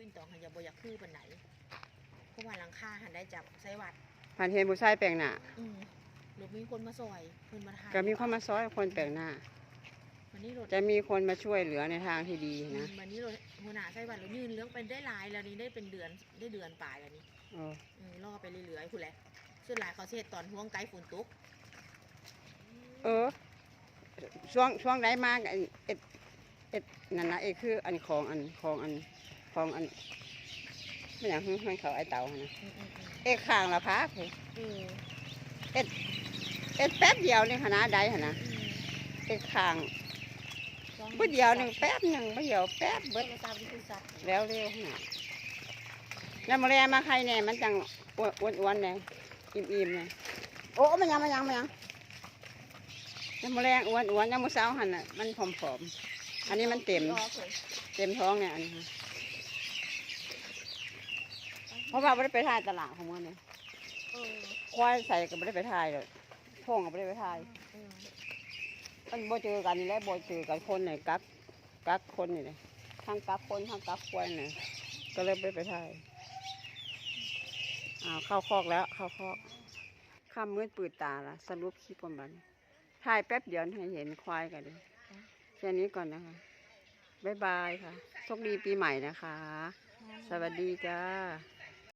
ผู้อินตองหันอย่าบ่อยากคือปานไหนเพราะว่าหลังคาหันได้จับไซวัดผ่านเห็นผู้ชายแปลงหน้าอืมหรือมีคนมาซอยเพิ่นมาทายก็มีคนมาซอยคนแปลงหน้า วันนี้รถจะมีคนมาช่วยเหลือในทางที่ดีนะวันนี้รถหัวหน้าไซวัดเรายืนเรื่องเป็นได้หลายแล้วนี่ได้เป็นเดือนได้เดือนปลายแล้วนี่เอออืมรอไปเรื่อยๆคุณแหละส่วนหลายเขาสิเฮ็ดตอนห่วงไกลฝนตกเออ ช่วงช่วงไหนมากเอ็ดเอ็ดนั่นนะเอ็ดคืออันของอันของอัน ของอันไม่อย่างให้เขาไอเต่าหั่นนะอืมอืมอืมเอ็ดข้างละพักเออเอ็ดแป๊บเดียวนี่ขนาดใดหั่นนะอืมเอ็ดข้างสองเบิดเดียวหนึ่งแป๊บหนึ่งเบิดเดียวแป๊บเบิดโทรศัพท์นี่คือสัตว์แล้วเร็วขนาดแล้วมาแลมาใครเนี่ยมันจังอ้วนอ้วนๆเนี่ยอิ่มๆเนี่ยโอ้มันยังมันยังมันยังแล้วมาแรงอ้วนอ้วนๆยังมือเช้าหันน่ะมันผอมๆ อันนี้มันเต็มรอเผยเต็มท้องเนี่ยอันนี้ค่ะ เพราะว่าไม่ได้ไปถ่ายตลาดของมันเนี่ยเออควายใส่ก็ไม่ได้ไปถ่ายเลยพ่งก็ไม่ได้ไปถ่ายเออมันบ่เจอกันนี่แหละบ่เจอกันคนเนี่ยกักกักคนนี่เลยทั้งกักคนทั้งกักควายเนี่ยก็เลยไม่ได้ไปถ่ายอ้าวเข้าคอกแล้วเข้าคอกข้ามมืดปืดตาละสรุปคลิปประมาณถ่ายแป๊บเดียวให้เห็นควายกันดิแค่นี้ก่อนนะคะบ๊ายบายค่ะโชคดีปีใหม่นะคะ สวัสดีจ้า